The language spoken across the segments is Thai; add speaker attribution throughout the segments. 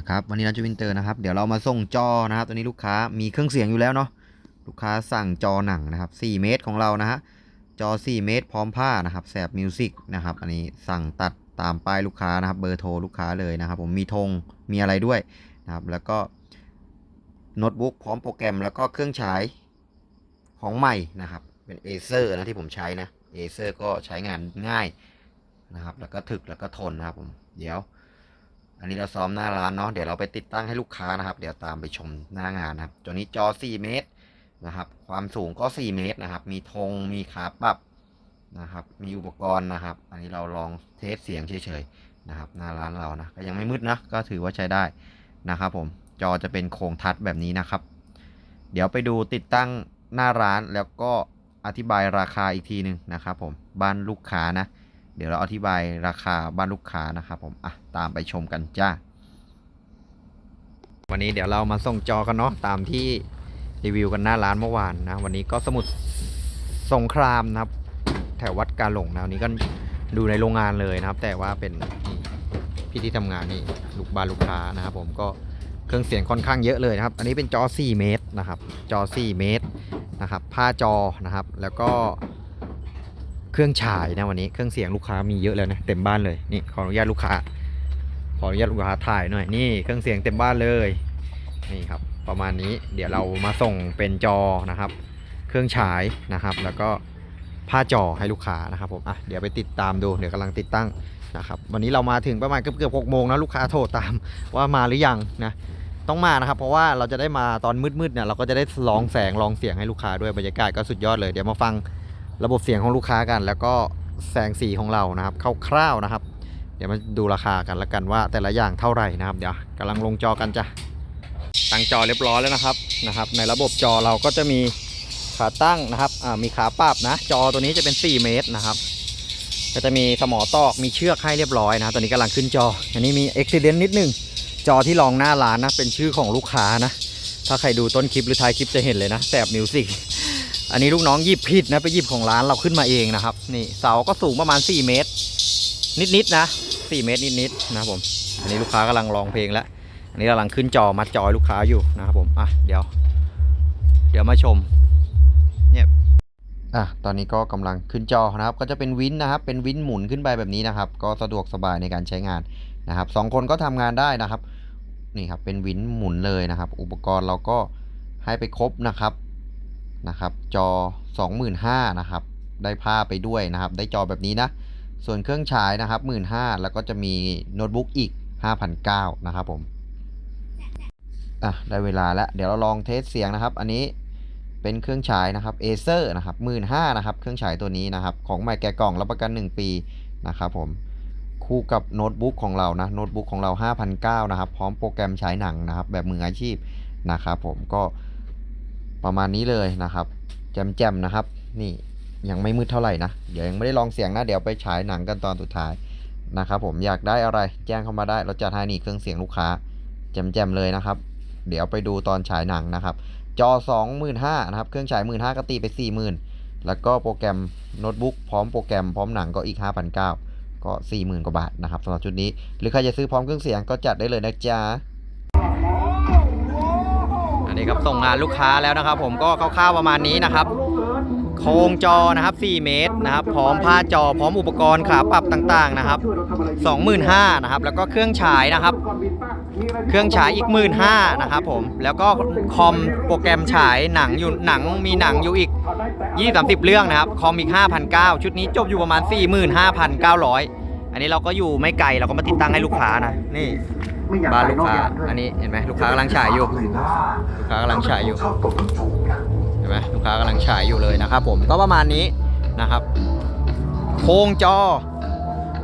Speaker 1: ะครับวันนี้เราจะวินเตอร์นะครับ เดี๋ยวเรามาส่งจอนะครับตัวนี้ลูกค้ามีเครื่องเสียงอยู่แล้วเนาะลูกค้าสั่งจอหนังนะครับ 4 เมตรของเรานะฮะจอ 4 เมตร พร้อมผ้านะครับแสบมิวสิกนะครับอันนี้สั่งตัดตามป้ายลูกค้านะครับเบอร์โทรลูกค้าเลยนะครับ ผมมีธงมีอะไรด้วยนะครับแล้วก็โน้ตบุ๊กพร้อมโปรแกรมแล้วก็เครื่องฉายของใหม่นะครับ เป็นเอเซอร์นะที่ผมใช้นะเอเซอร์ก็ใช้งานง่ายนะครับ แล้วก็ถึกแล้วก็ทนนะครับผมเดี๋ยว อันนี้เราซ้อมหน้าร้านเนาะเดี๋ยวเราไปติดตั้งให้ลูกค้านะครับ เดี๋ยวตามไปชมหน้างานนะครับตัวนี้จอ 4 เมตรนะครับ ความสูงก็ 4 เมตรนะครับ มีธงมีขาปรับนะครับ มีอุปกรณ์นะครับ อันนี้เราลองเทสเสียงเฉยๆนะครับ หน้าร้านเรานะก็ยังไม่มืดนะก็ถือว่าใช้ได้นะครับ ผมจอจะเป็นโครงทัชแบบนี้นะครับ เดี๋ยวไปดูติดตั้งหน้าร้านแล้วก็อธิบายราคาอีกทีหนึ่งนะครับ ผมบ้านลูกค้านะ เดี๋ยวเราอธิบายราคาบ้านลูกค้านะครับผมอะตามไปชมกันจ้า วันนี้เดี๋ยวเรามาส่งจอกันเนาะตามที่รีวิวกันหน้าร้านเมื่อวานนะวันนี้ก็สมุดสงครามนะครับ แถววัดกาหลงนะวันนี้ก็ดูในโรงงานเลยนะครับ แต่ว่าเป็นพี่ที่ทำงานนี่ลูกบ้านลูกค้านะครับ ผมก็เครื่องเสียงค่อนข้างเยอะเลยนะครับ อันนี้เป็นจอ 4 เมตรนะครับ จอ 4 เมตรนะครับ ผ้าจอนะครับ แล้วก็ เครื่องฉายนะวันนี้เครื่องเสียงลูกค้ามีเยอะเลยนะเต็มบ้านเลยนี่ขออนุญาตลูกค้า ขออนุญาตลูกค้าถ่ายหน่อยนี่เครื่องเสียงเต็มบ้านเลยนี่ครับประมาณนี้เดี๋ยวเรามาส่งเป็นจอนะครับ เครื่องฉายนะครับ แล้วก็ผ้าจอให้ลูกค้านะครับผมอะเดี๋ยวไปติดตามดูเดี๋ยวกำลังติดตั้งนะครับวันนี้เรามาถึงประมาณเกือบเกือบหกโมงนะลูกค้าโทรตามว่ามาหรือยังนะต้องมานะครับเพราะว่าเราจะได้มาตอนมืดๆเนี่ยเราก็จะได้ลองแสงลองเสียงให้ลูกค้าด้วยบรรยากาศก็สุดยอดเลยเดี๋ยวมาฟัง ระบบเสียงของลูกค้ากัน แล้วก็แสงสีของเรานะครับคร่าวๆนะครับ เดี๋ยวมาดูราคากันแล้วกันว่าแต่ละอย่างเท่าไหร่นะครับ เดี๋ยวกำลังลงจอกันจ้ะตั้งจอเรียบร้อยแล้วนะครับนะครับ ในระบบจอเราก็จะมีขาตั้งนะครับอ่ามีขาปรับนะ จอตัวนี้จะเป็น 4 เมตรนะครับ ก็จะมีสมอตอกมีเชือกให้เรียบร้อยนะตอนนี้กำลังขึ้นจอ อันนี้มีอุบิเหตุนิดนึงจอที่รองหน้าร้านนะเป็นชื่อของลูกค้านะ ถ้าใครดูต้นคลิปหรือท้ายคลิปจะเห็นเลยนะแสบมิวสิก อันนี้ลูกน้องหยิบผิดนะไปหยิบของร้านเราขึ้นมาเองนะครับ นี่เสาก็สูงประมาณ 4 เมตร นิดๆนะ 4 เมตรนิดๆนะครับผม อันนี้ลูกค้ากำลังร้องเพลงแล้ว อันนี้กำลังขึ้นจอมัดจอให้ลูกค้าอยู่นะครับผม อะเดี๋ยว เดี๋ยวมาชม เนี่ยอะตอนนี้ก็กำลังขึ้นจอนะครับ ก็จะเป็นวินนะครับ เป็นวินหมุนขึ้นไปแบบนี้นะครับ ก็สะดวกสบายในการใช้งานนะครับสองคนก็ทำงานได้นะครับ นี่ครับเป็นวินหมุนเลยนะครับ อุปกรณ์เราก็ให้ไปครบนะครับ นะครับ จอ 25,000นะครับ ได้ผ้าไปด้วยนะครับ ได้จอแบบนี้นะ ส่วนเครื่องฉายนะครับ 15,000แล้วก็จะมีโน้ตบุ๊กอีก 5,900นะครับผมอะได้เวลาแล้วเดี๋ยวเราลองเทสเสียงนะครับ อันนี้เป็นเครื่องฉายนะครับ Acer นะครับ15,000นะครับเครื่องฉายตัวนี้นะครับ ของใหม่แกะกล่องรับประกัน 1 ปีนะครับผมคู่กับโน้ตบุ๊กของเรานะโน้ตบุ๊กของเรา 5,900นะครับ พร้อมโปรแกรมฉายหนังนะครับ แบบมืออาชีพนะครับผมก็ ประมาณนี้เลยนะครับ แจมๆนะครับ นี่ยังไม่มืดเท่าไหร่นะ เดี๋ยวยังไม่ได้ลองเสียงนะ เดี๋ยวไปฉายหนังกันตอนสุดท้ายนะครับ ผมอยากได้อะไรแจ้งเข้ามาได้เราจัดให้นี่เครื่องเสียงลูกค้าแจมๆเลยนะครับ เดี๋ยวไปดูตอนฉายหนังนะครับ จอ 25,000นะครับ เครื่องฉาย 15,000ก็ตีไป 40,000 แล้วก็โปรแกรมโน้ตบุ๊กพร้อมโปรแกรมพร้อมหนังก็อีก 5,900ก็ 40,000 กว่าบาทนะครับสำหรับชุดนี้ หรือใครจะซื้อพร้อมเครื่องเสียงก็จัดได้เลยนะจ๊ะ นนี้ครับส่งงานลูกค้าแล้วนะครับ ผมก็คร่าวๆประมาณนี้นะครับโครงจอนะครับ 4 เมตรนะครับ พร้อมผ้าจอ พร้อมอุปกรณ์ขาปรับต่างๆนะครับ 25,000นะครับ แล้วก็เครื่องฉายนะครับ เครื่องฉายอีก 15,000นะครับผม แล้วก็คอมโปรแกรมฉายหนังอยู่หนังมีหนังอยู่อีก 20-30 เรื่องนะครับ คอมอีก 5,900 ชุดนี้จบอยู่ประมาณ 45,900 อันนี้เราก็อยู่ไม่ไกลเราก็มาติดตั้งให้ลูกค้านะ นี่ บ้านลูกค้า อันนี้เห็นไหมลูกค้ากำลังฉายอยู่ ลูกค้ากำลังฉายอยู่ เห็นไหมลูกค้ากำลังฉายอยู่เลยนะครับผม ก็ประมาณนี้นะครับ โครงจอ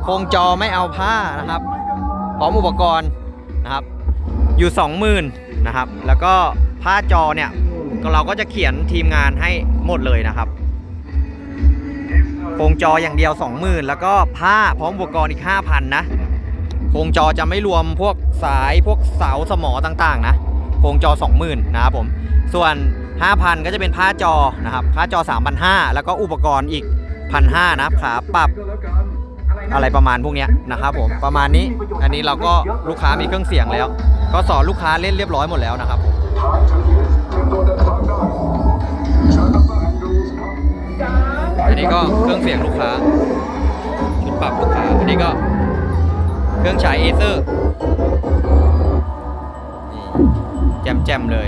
Speaker 1: โครงจอไม่เอาผ้านะครับ พร้อมอุปกรณ์นะครับ อยู่ 20,000นะครับ แล้วก็ผ้าจอเนี่ยก็เราก็จะเขียนทีมงานให้หมดเลยนะครับโครงจออย่างเดียว 20,000 แล้วก็ผ้าพร้อมอุปกรณ์อีก 5,000 นะ โครงจอจะไม่รวมพวกสายพวกเสาสมอต่างๆ นะโครงจอ 20,000นะครับผมส่วน 5,000 ก็จะเป็นผ้าจอนะครับผ้าจอ 3,500 แล้วก็อุปกรณ์อีก 1,500นะครับขาปรับอะไรประมาณพวกนี้นะครับผมประมาณนี้อันนี้เราก็ลูกค้ามีเครื่องเสียงแล้ว ก็สอนลูกค้าเล่นเรียบร้อยหมดแล้วนะครับผมอันนี้ก็เครื่องเสียงลูกค้าชุดปรับลูกค้าอันนี้ก็ เครื่องฉายเอเซอร์นี่แจมแจมๆเลย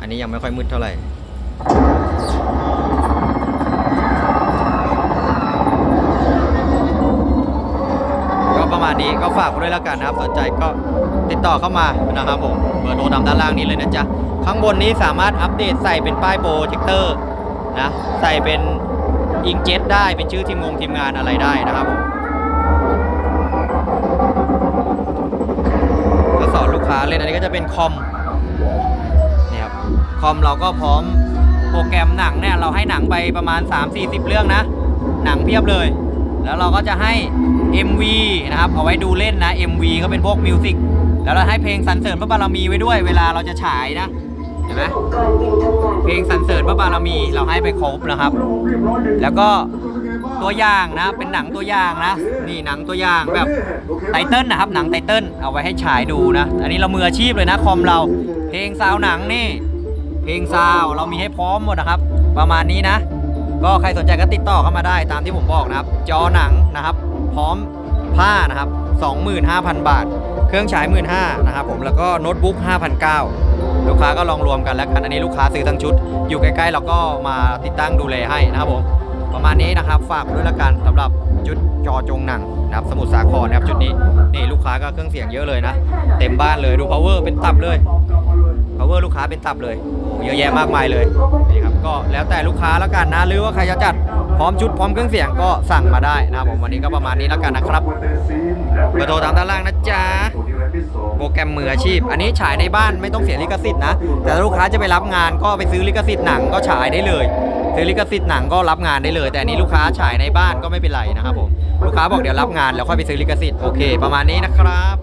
Speaker 1: อันนี้ยังไม่ค่อยมืดเท่าไหร่ก็ประมาณนี้ก็ฝากด้วยแล้วกันนะครับ สนใจก็ติดต่อเข้ามานะครับผมเบอร์โทรตามด้านล่างนี้เลยนะจ๊ะ ข้างบนนี้สามารถอัปเดตใส่เป็นป้ายโปรเทคเตอร์นะ ใส่เป็นอิงเจ็ตได้เป็นชื่อทีมงงทีมงานอะไรได้นะครับผม เป็นคอมเนี่ยครับคอมเราก็พร้อมโปรแกรมหนังเนี่ยเราให้หนังไปประมาณ 3-40 เรื่องนะ หนังเพียบเลย แล้วเราก็จะให้ MV นะครับเอาไว้ดูเล่นนะ MV ก็เป็นพวกมิวสิกแล้วเราให้เพลงสรรเสริญพระบารมีไว้ด้วยเวลาเราจะฉายนะเห็นไหมเพลงสรรเสริญพระบารมีเราให้ไปครบนะครับ แล้วก็ ตัวอย่างนะ เป็นหนังตัวอย่างนะ นี่หนังตัวอย่างแบบไตเติ้ลนะครับ หนังไตเติ้ลเอาไว้ให้ฉายดูนะ อันนี้เรามืออาชีพเลยนะคอมเรา เพลงซาวหนังนี่ เพลงซาวเรามีให้พร้อมหมดนะครับ ประมาณนี้นะ ก็ใครสนใจก็ติดต่อเข้ามาได้ตามที่ผมบอกนะครับ จอหนังนะครับ พร้อมผ้านะครับ 25,000 บาท เครื่องฉาย 15,000นะครับผม แล้วก็โน้ตบุ๊ก5,900 ลูกค้าก็ลองรวมกันแล้วกัน อันนี้ลูกค้าซื้อทั้งชุด อยู่ใกล้ๆเราก็มาติดตั้งดูแลให้นะครับผม ประมาณนี้นะครับ ฝากด้วยละกันสำหรับชุดจอจงหนังนะครับสมุทรสาครนะครับชุดนี้นี่ลูกค้าก็เครื่องเสียงเยอะเลยนะ เต็มบ้านเลยดู power เป็นตับเลย power ลูกค้าเป็นตับเลยโอ้เยอะแยะมากมายเลยนี่ครับก็แล้วแต่ลูกค้าแล้วกันนะหรือว่าใครจะจัดพร้อมชุดพร้อมเครื่องเสียงก็สั่งมาได้นะครับผมวันนี้ก็ประมาณนี้แล้วกันนะครับเบอร์โทรตามด้านล่างนะจ๊ะโปรแกรมมืออาชีพ อันนี้ฉายในบ้านไม่ต้องเสียลิขสิทธิ์นะแต่ลูกค้าจะไปรับงานก็ไปซื้อลิขสิทธิ์หนังก็ฉายได้เลย ซื้อลิขสิทธิ์หนังก็รับงานได้เลย แต่อันนี้ลูกค้าฉายในบ้านก็ไม่เป็นไรนะครับผมลูกค้าบอกเดี๋ยวรับงานแล้วค่อยไปซื้อลิขสิทธิ์โอเค ประมาณนี้นะครับ